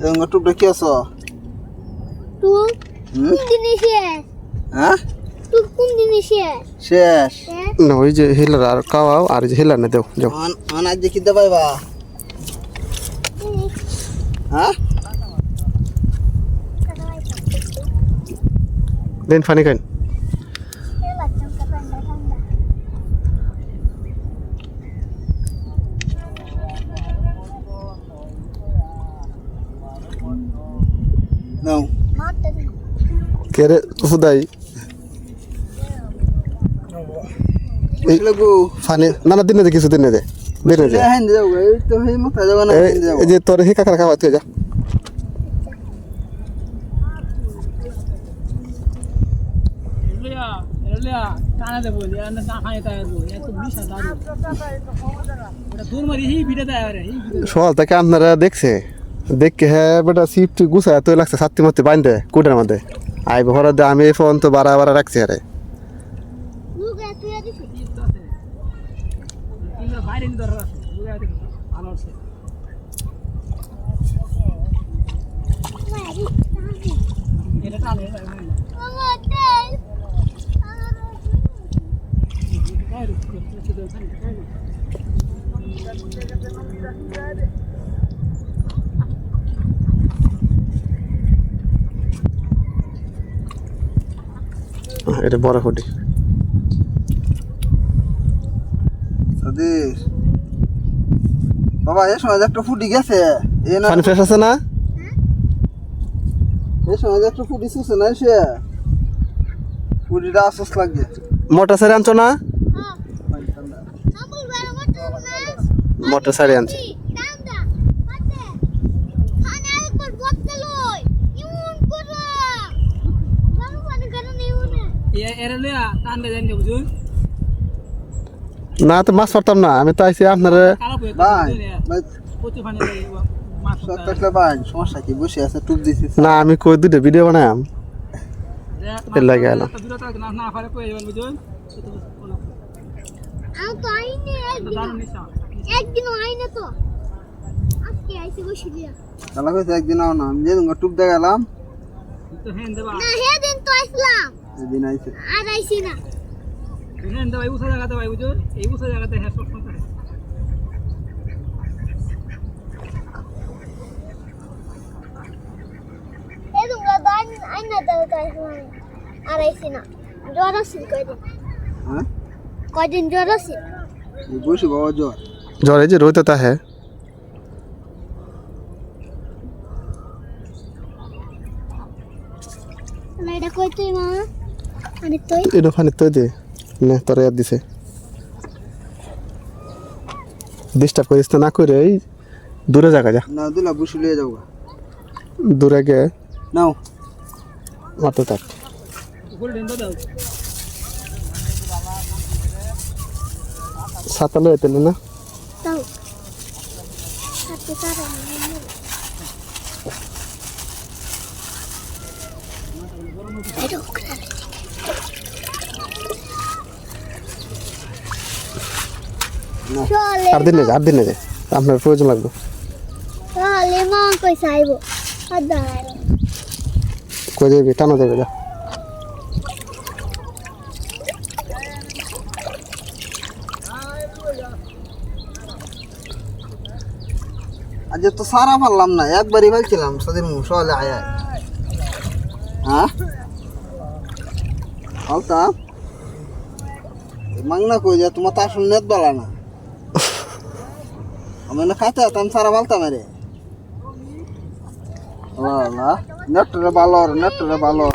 এরকম টুকটা কি আছো? হুম? কোন দিনে শেষ? হ্যাঁ? তুই কোন দিনে শেষ? শেষ। হ্যাঁ? না ওই যে হিলার আর কাওয়াও আর যে হিলার না দেও যাও। যে কিনতে পাইবা? হ্যাঁ? দেন ফানি খান নাও কে রে হুদাই এই ফানি না না দিনে দে কিছু দিনে দে। দিনে দে। হ্যাঁ এই যে তোর হে কাকার খাওয়া তুই যা। সকাল থেকে আপনারা দেখছে। দেখকে হ্যাঁ বেটা সিফট গুছায় তুই লাগছে সাত্তি মধ্যে বাইন্দে কুটার মধ্যে আইব হরা দে আমি ফোন তো বারা বারা রাখছি আরে লোক এত এটা বড় সদীর বাবা এই সময় একটা ফুটি গেছে এই না পানি ফ্রেশ আছে না? এই সময় একটা ফুটি না সে। ফুটিটা আশ্বাস লাগে। মোটর সারি আনছো না? মত মোটর সারি আনছি দান্দা মাতে খানা একবার বলতে লই ইউন করো বাবু মানে কেন নিউনে এ- এরা লিয়া টান দে জানি বুঝুন না তো মাছ পারতাম না। আমি তো আইছি আপনারা না আমি কই দুটো ভিডিও বানাম এর লাগে এলাম। একদিন না। আমি যেদিন টুপ না হে দিন তো আসলাম সেদিন আইছে। আর আইছি না। হেন দেবা এই উঠা জায়গাতে ভাই বুঝুন এই উঠা জায়গাতে হ্যাঁ সব সময় হে তোমরা দান আইনা দাও তো আসলাম আর আইছি না। জ্বর আছে কয়দিন? হ্যাঁ? কয়দিন জ্বর আছে? এই বসে বাবা জ্বর। জ্বর এই যে রইতে তা হ্যাঁ। না এটা কই তুই মা? আরে তুই এটা ফানি তো দে। না তোর ইয়াদ দিছে। ডিস্টার্ব করিস না করে এই দূরে জায়গা যা। না দিলা বসে লিয়ে যাও দূরে গে। নাও। মাত্র থাক গোল্ডেন দাও সাতা না? তাও। হাতে তারা এটা আর দিনে আর দিনে আপনার প্রয়োজন লাগবে। কই যাবি? টানা যাবে যা। আজ তো সারা পারলাম না একবারই ফেলছিলাম সেদিন সকালে আয়। হ্যাঁ? আলতা? মাংনা কই যা তোমার তার শুনে নেত বলা না। আমি না খাইতে আমি সারা বলতাম রে আল্লাহ নেটরে ভালো নেটরে ভালো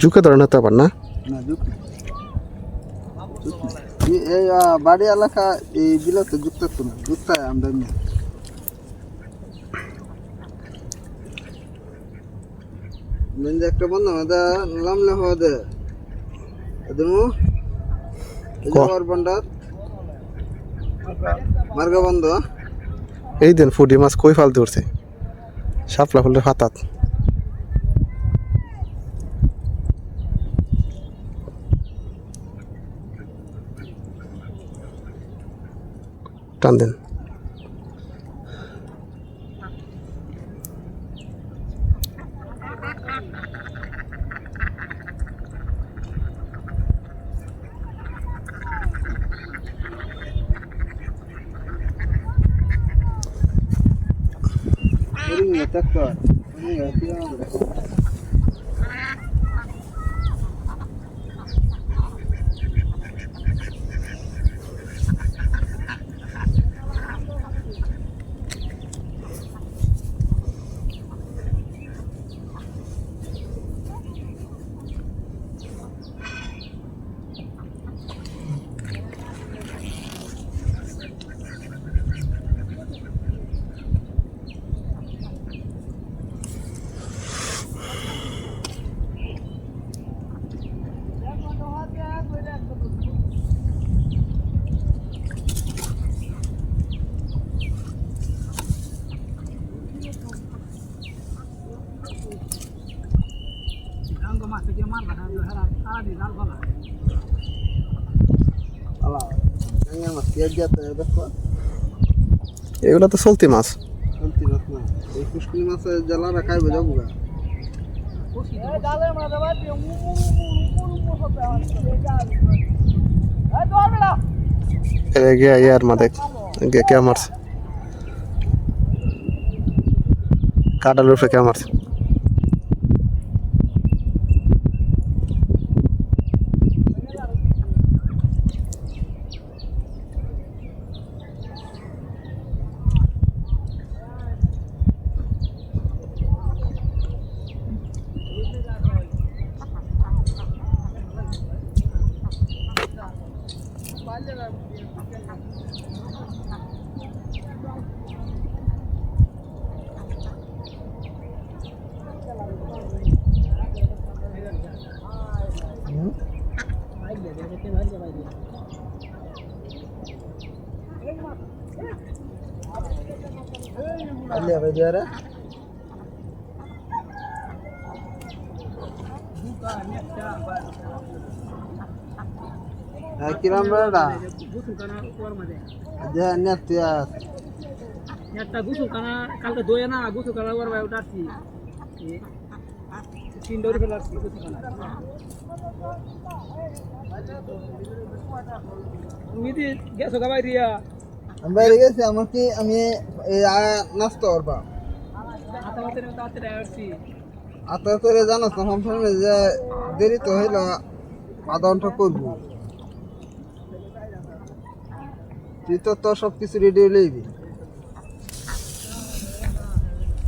ঝুঁকে ধরে না তো আবার না? এই বাড়ি এলাকা এই বিলতে যুক্ত না যুক্ত। মেন একটা বন্ধ লামলে এই যে ক- ওর বন্ডার মার্গা বন্ধ। এই দিন ফুটি মাছ কই ফালতে উঠছে? শাপলা ফুলের হাতাত। টান দেন রিং ট্রাক্টর রিং কি হবে রঙ মাছ থেকে মার ভাড়া হারা হারা দিয়ে জাল ফলা আলা এই মাছ কি যেতে দেখো এগুলো তো চলতি মাছ। চলতি মাছ না এই পুষ্কুনি মাছের জ্বালারা খাইবে যাব গা দিয়ে মু মু মু মু মু হবে এই জাল এই ধরবে না এ গিয়া ইয়ার মা দেখ গে কে মারছে কাটালের উপরে কে মারছে আলিয়া ভাই দিয়ারে হ্যাঁ কিরাম বেড়া গুসুল কানা যে নেট কালকে দোয়ে না কানা ওর ভাই উঠাচ্ছি তিন ডোরি ফেলাচ্ছি গুসুল কানা তুমি দি গেছো গাবাই রিয়া আমি বাইরে গেছি আমার কি আমি এই নাস্তা করবা আতা জানাস না যে দেরি তো হইল আধা ঘণ্টা করব তুই তো তোর সব কিছু রেডি লইবি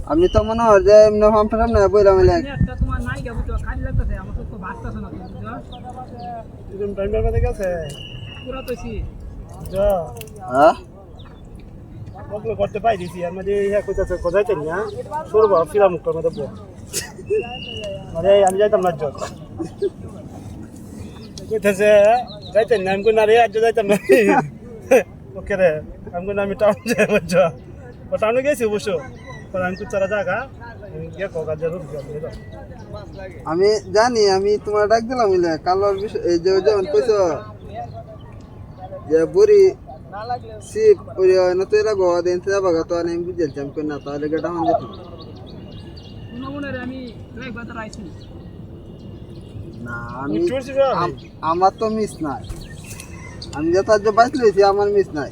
আমি তো মনে হয় যে এমনি ফার্ম ফার্ম না বইলাম একটা তোমার নাই গাবো তো খালি লাগতেছে আমার তো বাঁচতেছে না তুমি বুঝছ পুরা তো ছি হ্যাঁ? ওগুলো করতে পাইছি আর মানে ইয়া কইতাছে কোথায় না। সরব ফিরা মুখ করে দেবো মানে আমি যাইতাম না জল কইতাছে যাইতেন না আমি কই না রে আজ যাইতাম না। ওকে রে আমি না আমি টাউন যাই মজ্জ ও টাউনে গেছি অবশ্য। পরে আমি কুচারা জায়গা গিয়ে আমি জানি আমি তোমার ডাক দিলাম বুঝলে কালোর বিষয় এই যে যেমন কইছো যে বুড়ি সিপ ওই না তো এরা গোয়া দিন যাবা গা তো আমি বুঝেছিলাম কই না তাহলে গেটা হন যেত আমি না। আমি আমার তো মিস নাই। আমি যত যে বাইক লইছি আমার মিস নাই